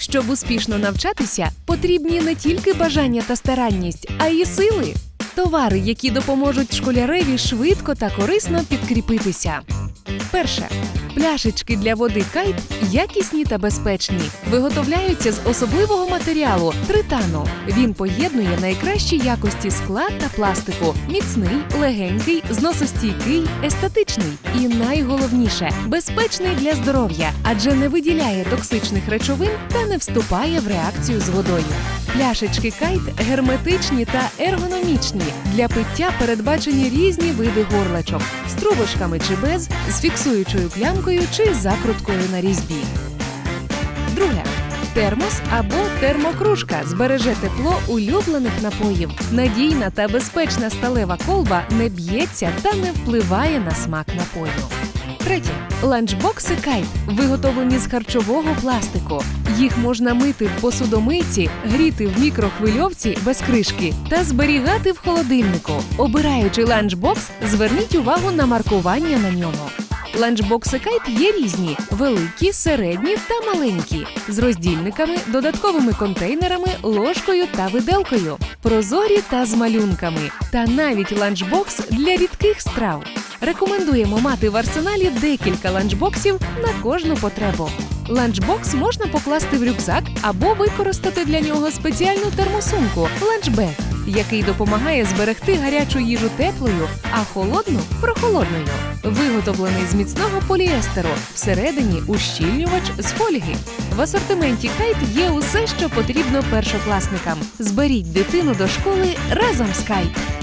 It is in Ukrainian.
Щоб успішно навчатися, потрібні не тільки бажання та старанність, а й сили. Товари, які допоможуть школяреві швидко та корисно підкріпитися. Перше. Пляшечки для води кайт якісні та безпечні. Виготовляються з особливого матеріалу тритану. Він поєднує найкращі якості скла та пластику: міцний, легенький, зносостійкий, естетичний і найголовніше безпечний для здоров'я, адже не виділяє токсичних речовин та не вступає в реакцію з водою. Пляшечки кайт герметичні та ергономічні. Для пиття передбачені різні види горлечок з трубочками чи без, з фіксуючою клямкою чи закруткою на різьбі. Друге. Термос або термокружка збереже тепло улюблених напоїв. Надійна та безпечна сталева колба не б'ється та не впливає на смак напою. Третє. Ланчбокси кайт виготовлені з харчового пластику. Їх можна мити в посудомийці, гріти в мікрохвильовці без кришки та зберігати в холодильнику. Обираючи ланчбокс, зверніть увагу на маркування на ньому. Ланчбокси кайт є різні: великі, середні та маленькі, з роздільниками, додатковими контейнерами, ложкою та виделкою, прозорі та з малюнками, та навіть ланчбокс для рідких страв. Рекомендуємо мати в арсеналі декілька ланчбоксів на кожну потребу. Ланчбокс можна покласти в рюкзак або використати для нього спеціальну термосумку ланчбек, який допомагає зберегти гарячу їжу теплою, а холодну прохолодною. Виготовлений з міцного поліестеру, всередині ущільнювач з фольги. В асортименті кайт є усе, що потрібно першокласникам. Зберіть дитину до школи разом з кайт.